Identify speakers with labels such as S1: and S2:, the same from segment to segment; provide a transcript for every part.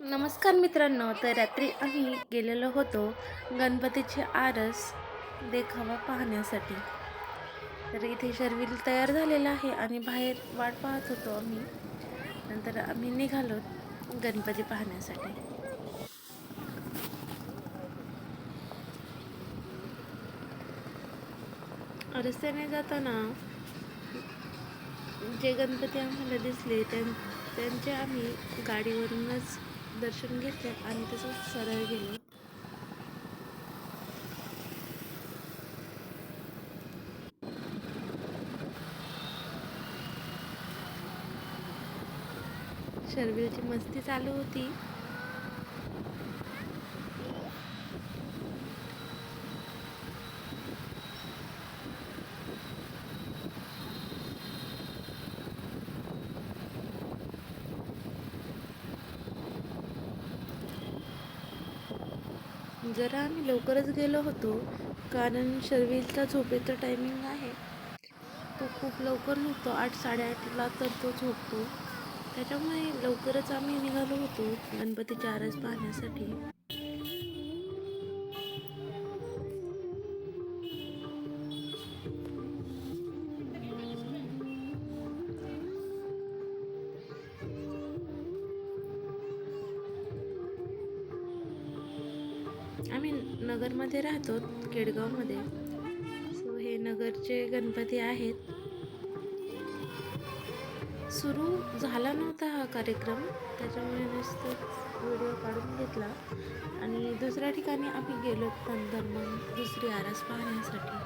S1: नमस्कार मित्रांनो तर रात्री आम्ही गेलेलो होतो गणपतीची आरस देखावा पाहण्यासाठी. तर इथे शर्विल तयार झालेला आहे आणि बाहेर वाट पाहत होतो आम्ही. नंतर आम्ही निघालो गणपती पाहण्यासाठी. रस्त्याने जाताना जे गणपती आम्हाला दिसले त्यां त्यांचे आम्ही गाडीवरूनच दर्शन घेतले आणि तसंच सरळ गेलो. शर्विलची मस्ती चालू होती. जरा आम्ही लवकरच गेलो होतो कारण शर्विलचा झोपेचा टायमिंग आहे. तो खूप लवकर झोपतो आठ साडेआठला तर तो झोपतो. त्याच्यामुळे लवकरच आम्ही निघालो होतो गणपतीच्या आरस पाहण्यासाठी. केडगावमध्ये सो हे नगरचे गणपती आहेत. सुरू झाला नव्हता हा कार्यक्रम. त्याच्यामुळे नुसतंच व्हिडिओ काढून घेतला. आणि दुसऱ्या ठिकाणी आम्ही गेलो नंतर मग दुसरी आरस पाहण्यासाठी.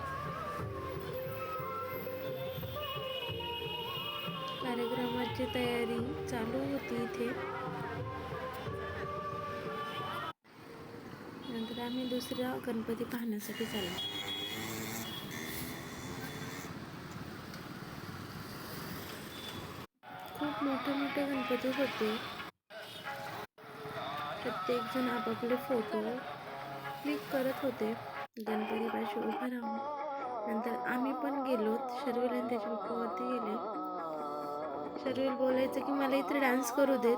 S1: कार्यक्रमाची तयारी चालू होती इथे. आम्ही दुसरा गणपती पाहण्यासाठी चाललो. खूप मोठे मोठे गणपती होते. प्रत्येक जण आपापले फोटो क्लिक करत होते. गणपती पाशी उभं राहून. नंतर आम्ही पण गेलो. शर्विल आणि त्याच्या पप्पावरती गेले. शर्विल बोलायचं की मला इथे डान्स करू देत.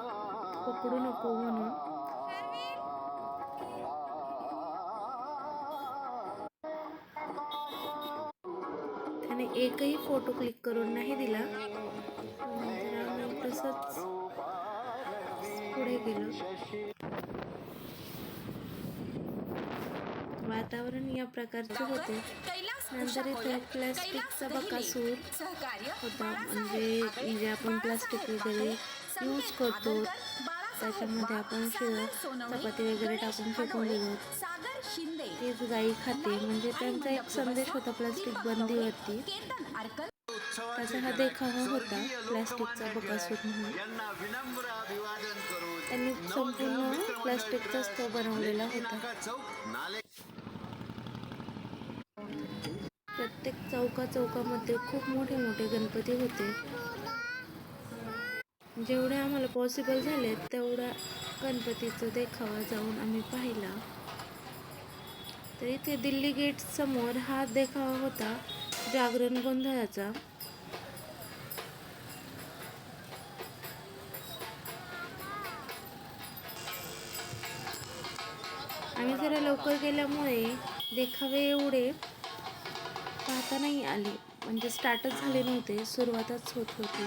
S1: पकडू नको म्हणून. त्याने एकही फोटो क्लिक करून नाही दिला. नंतर आम्ही तसंच पुढे गेलो. वातावरण या प्रकारचे होते. नंतर इथे प्लॅस्टिकचा बकासूर होता. म्हणजे म्हणजे आपण प्लास्टिक वगैरे यूज करतो त्याच्यामध्ये आपण चपाती वगैरे टाकून फेकून दिलो
S2: सागर शिंदे
S1: तीच गाई खाते म्हणजे त्यांचा एक संदेश होता प्लास्टिक बंदीवरती त्याचा हा देखावा होता प्लास्टिकचा बकासूर म्हणून
S3: यांना विनम्र अभिवादन करून
S1: त्यांनी संपूर्ण प्लास्टिकचाच तो बनवलेला होता. प्रत्येक चौका चौकामध्ये खूप मोठे मोठे गणपती होते. जेवढे आम्हाला पॉसिबल झाले तेवढा गणपतीचा देखावा जाऊन आम्ही पाहिला. तर इथे दिल्ली गेट समोर हा देखावा होता जागरण गोंधळाचा. आम्ही जरा लवकर गेल्यामुळे देखावे एवढे पाहता नाही आले. म्हणजे स्टार्टच झाले नव्हते सुरुवातच होत होती.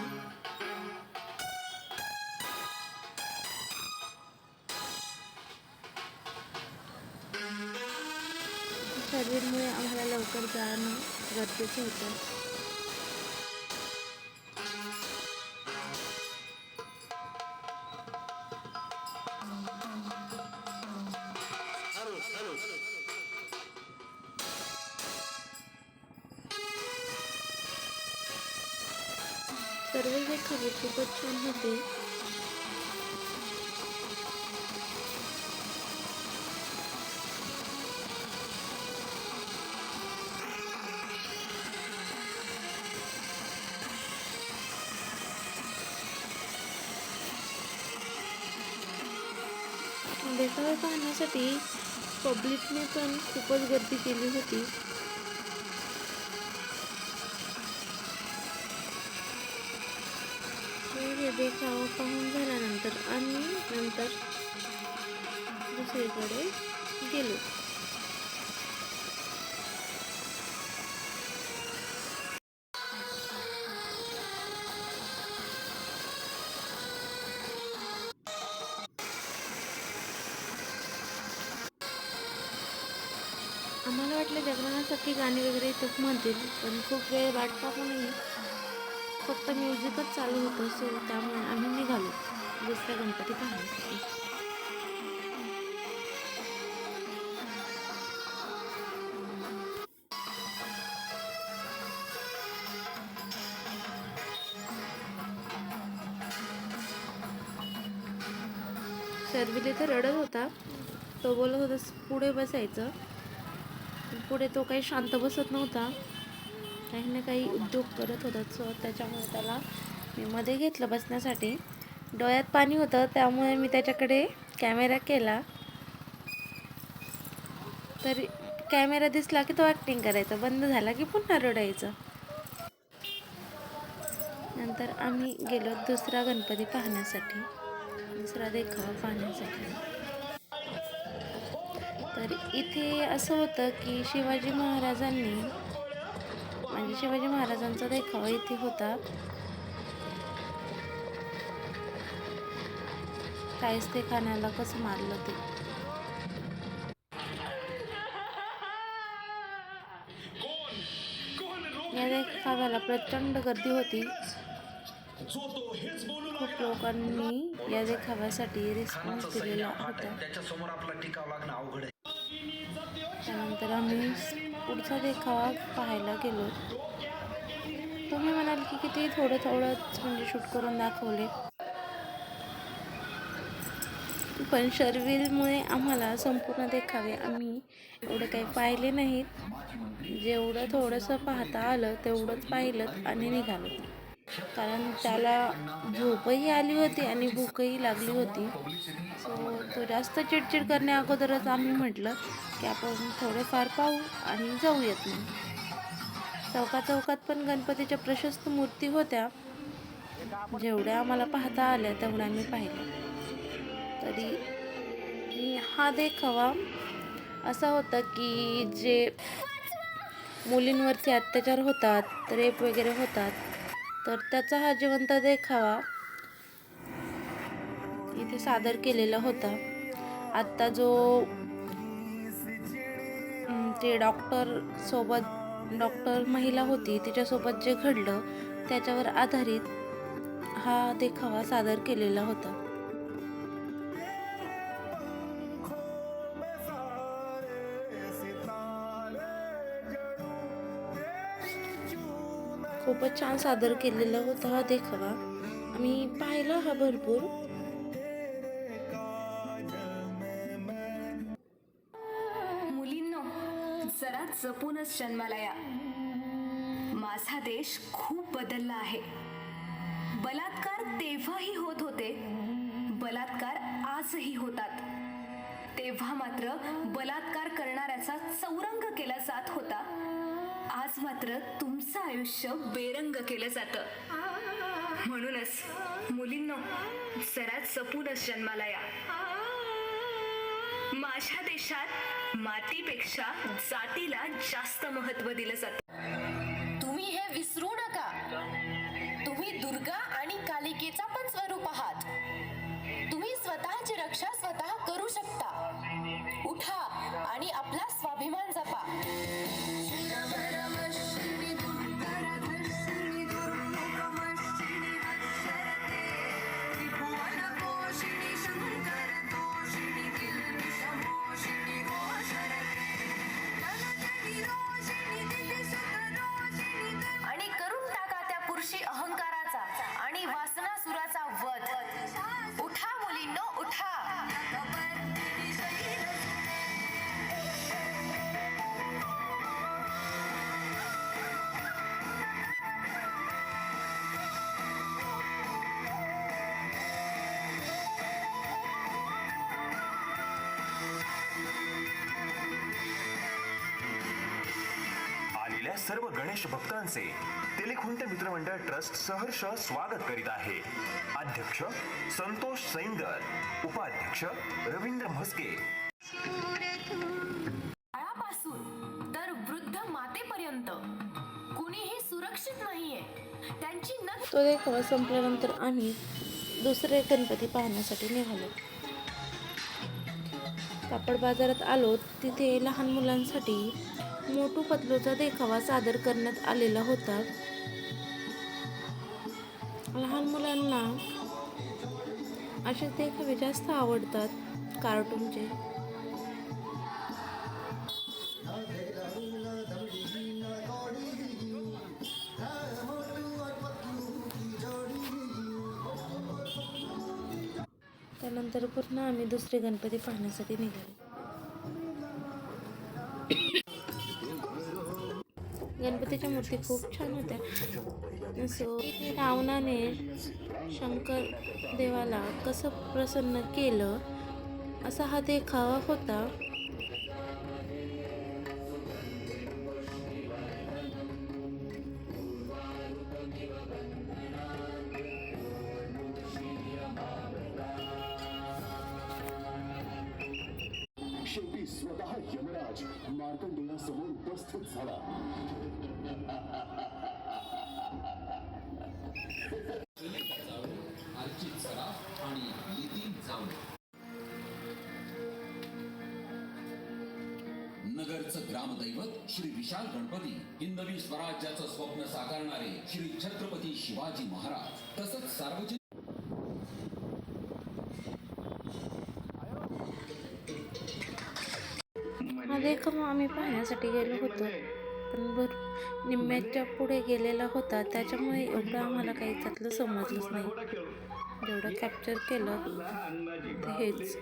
S1: कोविडमुळे आम्हाला लवकर जाणं गरजेचं होतं. सर्व हे खबर खूपच छान होते देखावे पाहण्यासाठी पब्लिकने पण खूपच गर्दी केली होती. देखावा पाहून झाल्यानंतर आम्ही नंतर दुसरीकडे गेलो. आपल्या वाटलं जगण्यासारखी गाणी वगैरे इथं म्हणतील पण खूप वेळ वाट पाहू फक्त म्युझिकच चालू होतं सो त्यामुळे आम्ही निघालो. दुसऱ्या गणपती पाहण्यासाठी सर्विले तर रडत होता. तो बोलत होता पुढे बसायचं. पुढे तो काही शांत बसत नव्हता. काही ना काही उद्योग करत होता. सो त्याच्यामुळे त्याला मी मध्ये घेतलं बसण्यासाठी. डोळ्यात पाणी होतं त्यामुळे मी त्याच्याकडे कॅमेरा केला. तर कॅमेरा दिसला की तो ॲक्टिंग करायचा. बंद झाला की पुन्हा रडायचं. नंतर आम्ही गेलो दुसरा गणपती पाहण्यासाठी. दुसरा देखावा पाहण्यासाठी. तर इथे असं होतं की शिवाजी महाराजांनी म्हणजे शिवाजी महाराजांचा देखावा इथे होता. काहीच ते खाण्याला कसं मारलं ते? या देखाव्याला प्रचंड गर्दी होती. खूप लोकांनी या देखाव्यासाठी रिस्पॉन्स दिलेला होता.
S4: त्याच्यासमोर आपला टिकाव लागणं अवघड आहे.
S1: त्यानंतर आम्ही पुढचा देखावा पाहायला गेलो. तुम्ही म्हणाल की किती थोडं थोडंच म्हणजे शूट करून दाखवले. पण शर्विलमुळे आम्हाला संपूर्ण देखावे आम्ही एवढे काही पाहिले नाहीत. जेवढं थोडंसं पाहता आलं तेवढंच पाहिलं आणि निघालो. कारण त्याला झोपही आली होती आणि भूकही लागली होती. सो तो जास्त चिडचिड करण्या अगोदरच आम्ही म्हटलं की आपण थोडेफार पाहू आणि जाऊयात मग. चौका चौकात पण गणपतीच्या प्रशस्त मूर्ती होत्या. जेवढ्या आम्हाला पाहता आल्या तेवढ्या आम्ही पाहिल्या. तरी हा देखावा असा होता की जे मुलींवरती अत्याचार होतात रेप वगैरे होतात तर त्याचा हा जिवंत देखावा इथे सादर केलेला होता. आत्ता जो ते डॉक्टर सोबत डॉक्टर महिला होती तिच्यासोबत जे घडलं त्याच्यावर आधारित हा देखावा सादर केलेला होता. खूपच छान सादर केलेला होता हा देखावा. आम्ही पाहिला हा भरपूर.
S2: मुलींनो जरा जपूनच जन्माला या. माझा देश खूप बदलला आहे. बलात्कार तेव्हाही होत होते. बलात्कार आजही होतात. तेव्हा मात्र बलात्कार करणाऱ्याचा चौरंग केला जात होता. आज मात्र तुमचं आयुष्य बेरंग केलं जातं. म्हणूनच मुलींनो जरा जपूनच जन्माला या. माझ्या देशात मातीपेक्षा जातीला जास्त महत्त्व दिलं जातं.
S5: सर्व गणेश भक्तांचे तेलेखुंट मित्रमंडळ ट्रस्ट सहर्ष स्वागत करीत आहे. अध्यक्ष संतोष सैंदर उपाध्यक्ष रवींद्र म्हस्के.
S6: बाळापासून तर वृद्ध मातेपर्यंत कुणीही सुरक्षित नाहीये. त्यांची न
S1: तो देखावा संपल्यानंतर आम्ही दुसरे गणपती पाहण्यासाठी निघालो. कापड बाजारात आलो तिथे लहान मुलांसाठी मोटू पतलूचा देखावा सादर करण्यात आलेला होता. लहान मुलांना असे देखावे जास्त आवडतात कार्टूनचे. त्यानंतर पुन्हा आम्ही दुसरे गणपती पाहण्यासाठी निघालो. गणपतीच्या मूर्ती खूप छान होत्या. सो रावणाने शंकर देवाला कसं प्रसन्न केलं असा हा देखावा होता.
S7: ग्रामदैवत श्री विशाल गणपती हिंदवी स्वराज्याचं स्वप्न साकारणारे श्री छत्रपती शिवाजी महाराज. तसंच सार्वजनिक
S1: आम्ही पाहण्यासाठी गेलो होतो. पण भर निम्म्याच्या पुढे गेलेला होता. त्याच्यामुळे एवढं आम्हाला काही त्यातलं समजलंच नाही. जेवढं कॅप्चर केलं ते हेच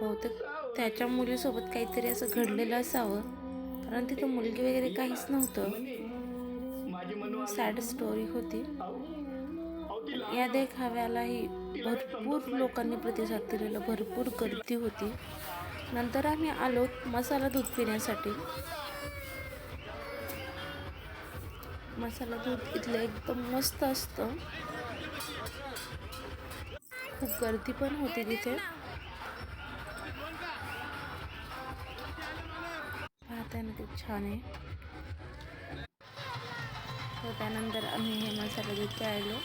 S1: बहुतेक त्याच्या मुलीसोबत काहीतरी असं घडलेलं असावं. कारण तिथं मुलगी वगैरे काहीच नव्हतं. सॅड स्टोरी होती. या देखाव्यालाही भरपूर लोकांनी प्रतिसाद दिलेला भरपूर गर्दी होती. नंतर आम्ही आलो मसाला दूध पिण्यासाठी. मसाला दूध इथलं एकदम मस्त असतं. खूप गर्दी पण होती तिथे. खूप छान आहे. तर त्यानंतर आम्ही हे मसाला दूध प्यायलो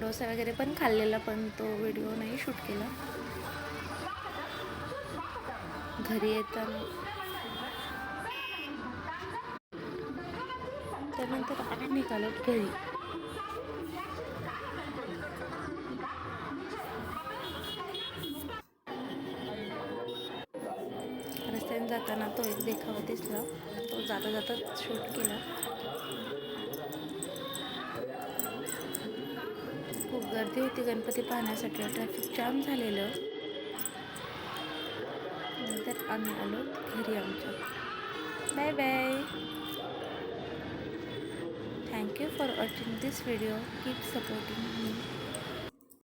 S1: डोसा वगैरे पण खाल्लेला पण तो व्हिडिओ नाही शूट केला. घरी येताना. त्यानंतर आम्ही निघालो घरी. जाताना तो एक देखावा दिसला. तो जाता जाता शूट केला. खूप गर्दी होती गणपती पाहण्यासाठी. ट्रॅफिक जाम झालेलं. नंतर आम्ही आलो घरी आमच्या. Bye bye thank you for watching this video keep supporting me